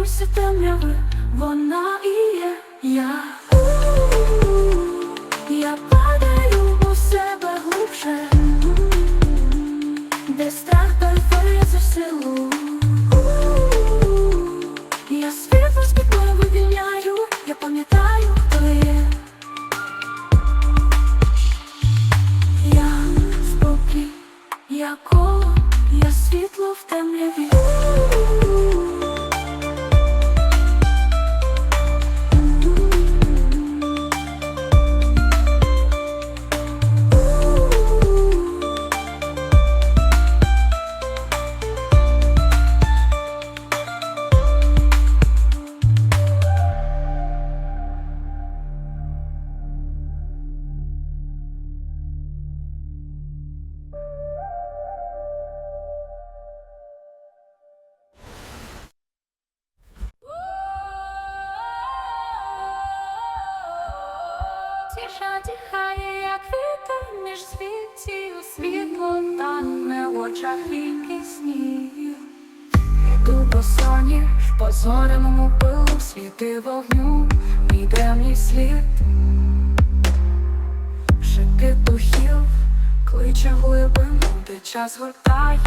боюся темряви, вона і є я. Я падаю у себе глибше, де страх перетворюється в силу. Я світло з пітьмою вивільняю, я пам'ятаю, хто є. Я спокій, я коло, я світло в темряві. Тиша дихає, як вітер між світів, світло тане в очах ріки снів. Іду по соні, в позореному пилу світи вогню, мій древній слід. Шепіт духів, кличе глибину, де час гортає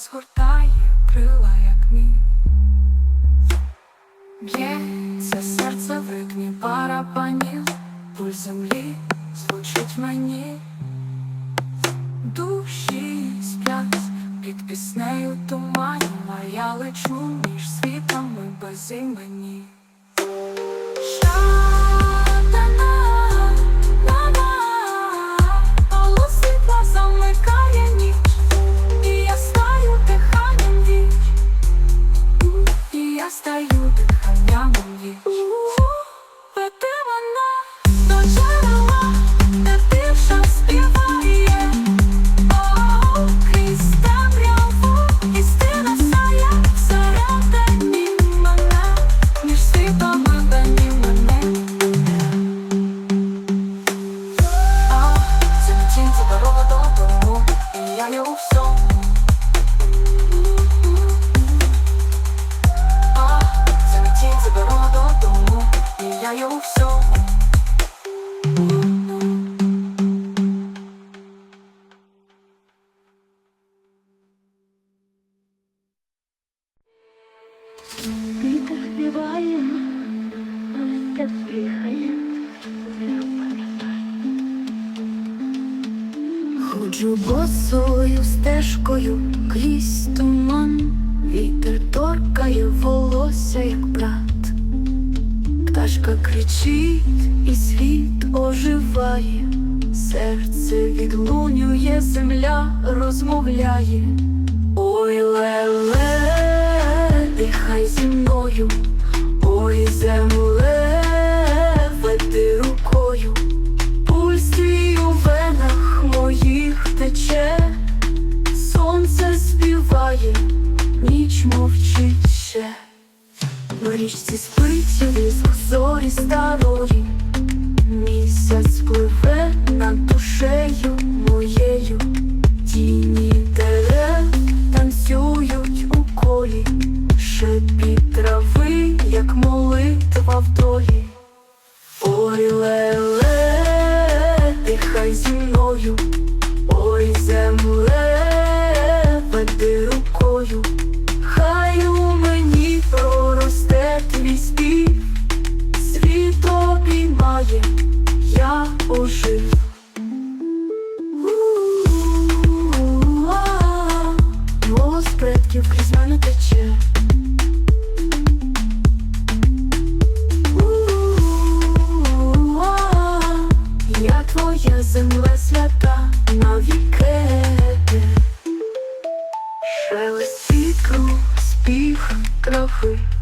глибину, час гортає крила, як мій. Б'ється серце в ритмі барабанів, пульс землі звучить мені. Душі сплять під піснею тумані, а я лечу між світами без імені. But співаєм, Настя дихає, Ходжу босою стежкою крізь туман, вітер торкає волосся, як брат, пташка кричить і світ оживає, серце відлунює, земля розмовляє. Ой, леле. Lovely.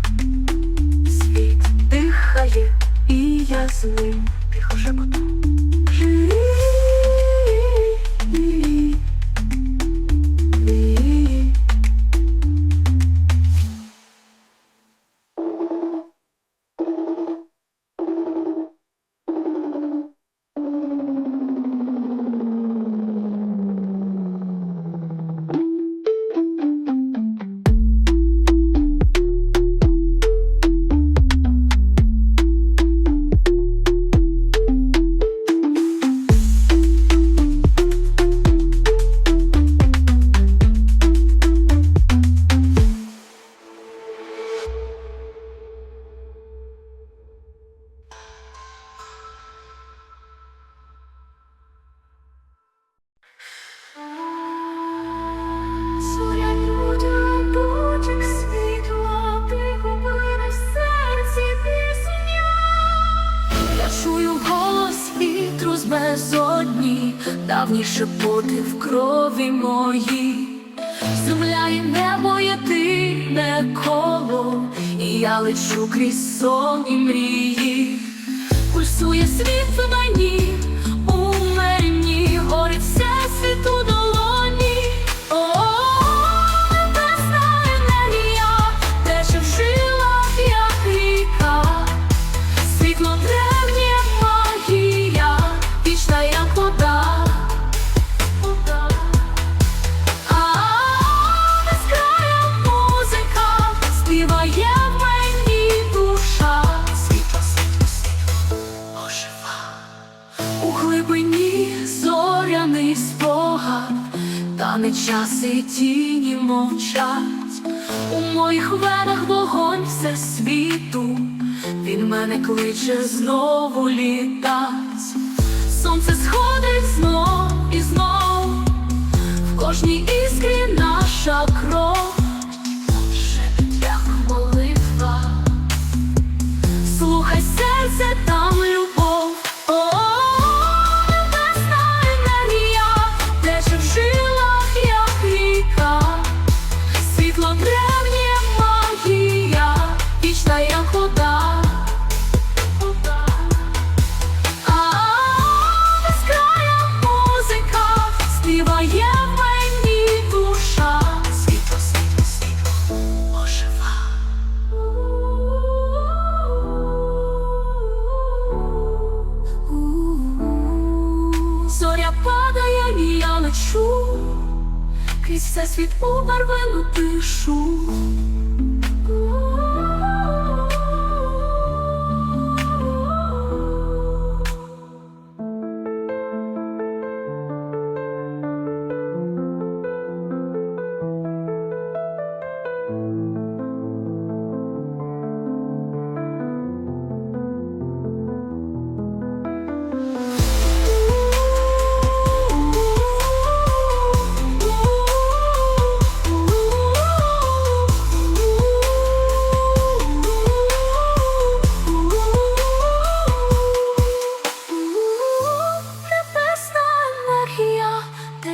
рідне коло, і я лечу крізь сон і мрії, пульсує світ в мені. глибині зоряний спогад, та не час і тіні мовчать, у моїх венах вогонь все світу, він мене кличе знову літать, сонце сходить знов і знов, в кожній іскрі наша кров.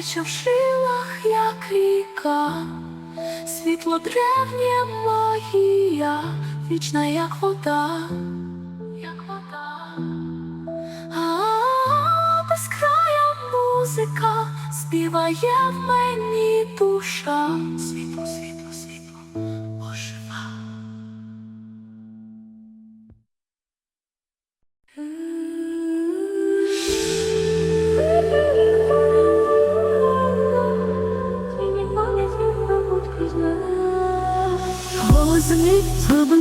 Тече в шилах як ріка, світло древнє магія, вічна, як вода, як вода, а безкрая музика співає в мені душа. Світло, світло,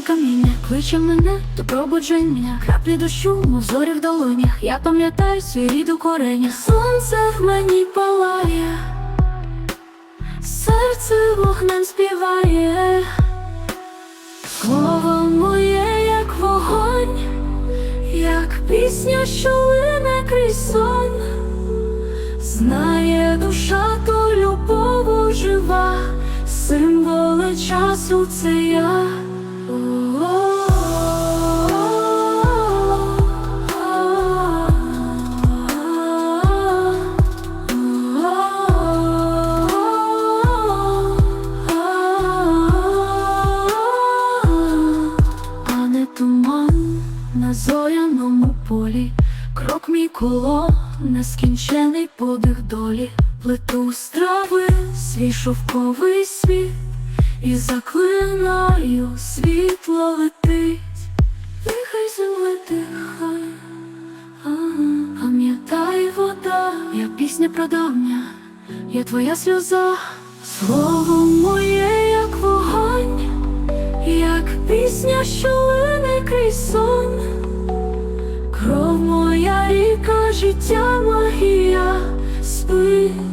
каміння, кличе мене до пробудження, краплі дощу, мов зорі в долонях. Я пам'ятаю свій рід у корення. Сонце в мені палає, серце вогнем співає, слово моє, як вогонь, як пісня, що лине крізь сон. Знає душа, то любов жива, символи часу це я. А сльоза, слово моє, як вогонь. Як пісня, що лине крізь сон, кров моя ріка, життя магія, спить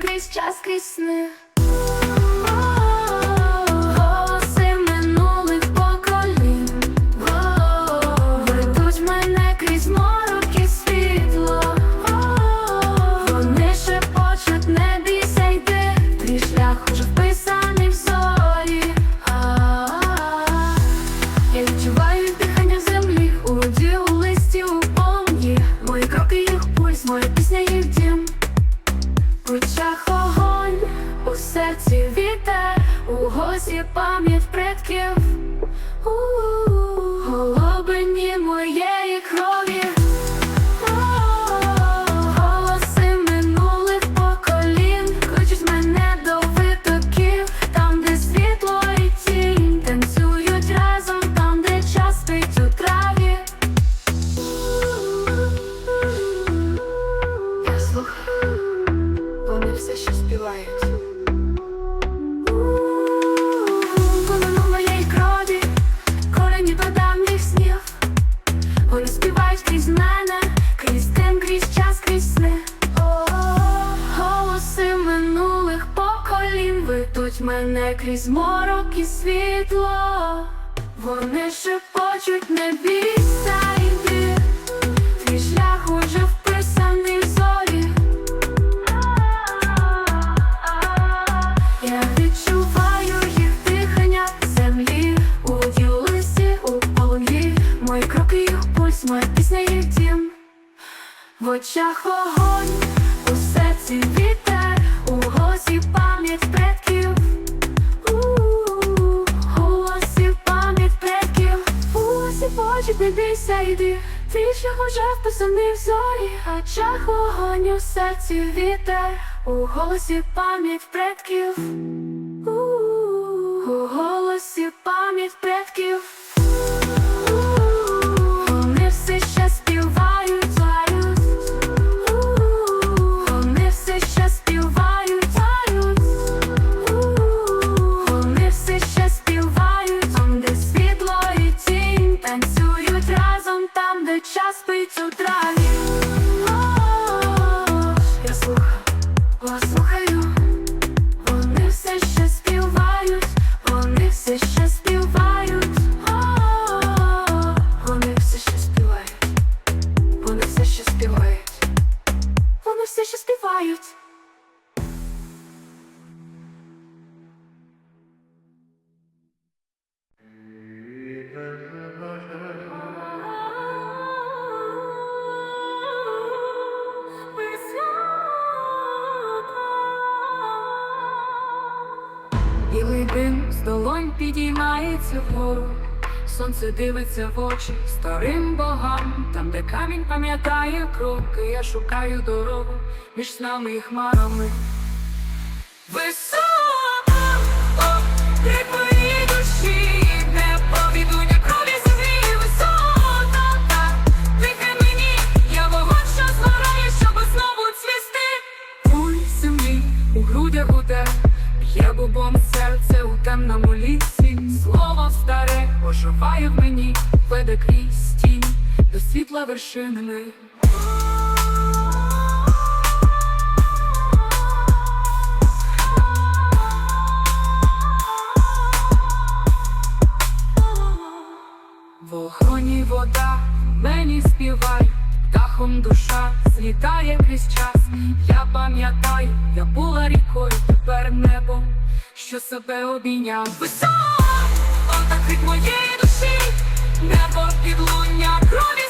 крізь час, крізь сни веде крізь морок і світло, вони шепочуть не бійся йди, твій шлях уже вписаний в зорі. Я відчуваю їх дихання землі, у воді, у лисі, мої кроки, їх пульс, моя пісня, їх дім. В очах вогонь, у серці вітер, голосі не бійся, йди, твій шлях уже вписаний в зорі, а очах вогонь у серці вітер, у голосі пам'ять предків, у голосі пам'ять предків. Білий дим з долонь підіймається вгору, сонце дивиться в очі старим богам, там, де камінь пам'ятає кроки, я шукаю дорогу між снами і хмарами. Темному лісі. Слово старе оживає в мені, веде крізь тінь до світла вершини. Себе обійняв. Високо, отак від моєї душі, небо підлуння, крові